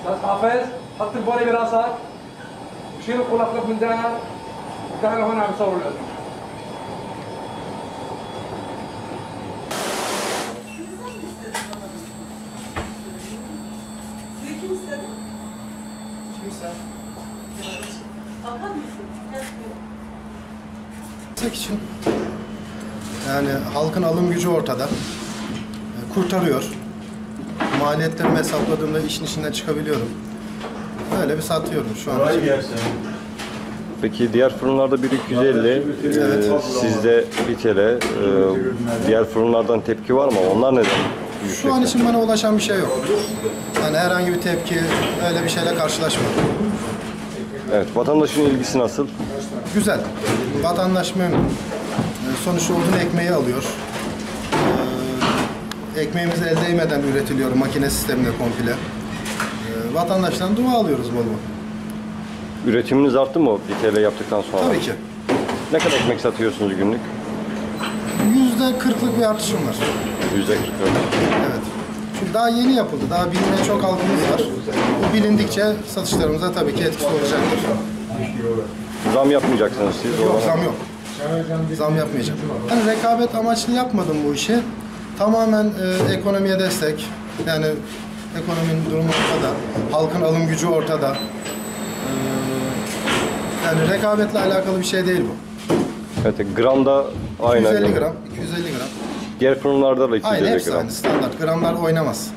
استاذ حافظ حط البولي براسك وشيل القلق من ده تعالوا هون عم يصوروا الأذن Sizi kim yani halkın alım gücü ortada. E, Kurtarıyor. Maliyetlerimi hesapladığımda işin içinden çıkabiliyorum. Öyle bir satıyorum şu an. Peki diğer fırınlarda 1250, e, sizde 1 TL. E, diğer fırınlardan tepki var mı? Onlar neden? Şu an için bana ulaşan bir şey yok. Yani herhangi bir tepki, öyle bir şeyle karşılaşmadım. Evet, vatandaşın ilgisi nasıl? Güzel. Vatandaş memnun. E, Sonuçta odun ekmeği alıyor. E, Ekmeğimiz el değmeden üretiliyor makine sisteminde komple. E, Vatandaştan dua alıyoruz bol bol. Üretiminiz arttı mı 1 TL yaptıktan sonra? Tabii ki. Ne kadar ekmek satıyorsunuz günlük? Yüzde kırklık bir artışım var. Yüzde 40 Evet. Çünkü daha yeni yapıldı. Daha bilmeye çok halkımız var. Bu bilindikçe satışlarımıza tabii ki etkisi olacaktır. Zam yapmayacaksınız siz. Yok zam yok. Zam yapmayacağım. Ben rekabet amaçlı yapmadım bu işi. Tamamen e, ekonomiye destek. Yani ekonominin durumu ortada. Halkın alım gücü ortada. E, yani rekabetle alakalı bir şey değil bu. Evet, gramda aynı. 250 gram, 250 gram. Diğer fırınlarda da 250 Aynı hepsi gram. aynı standart. Gramlar oynamaz.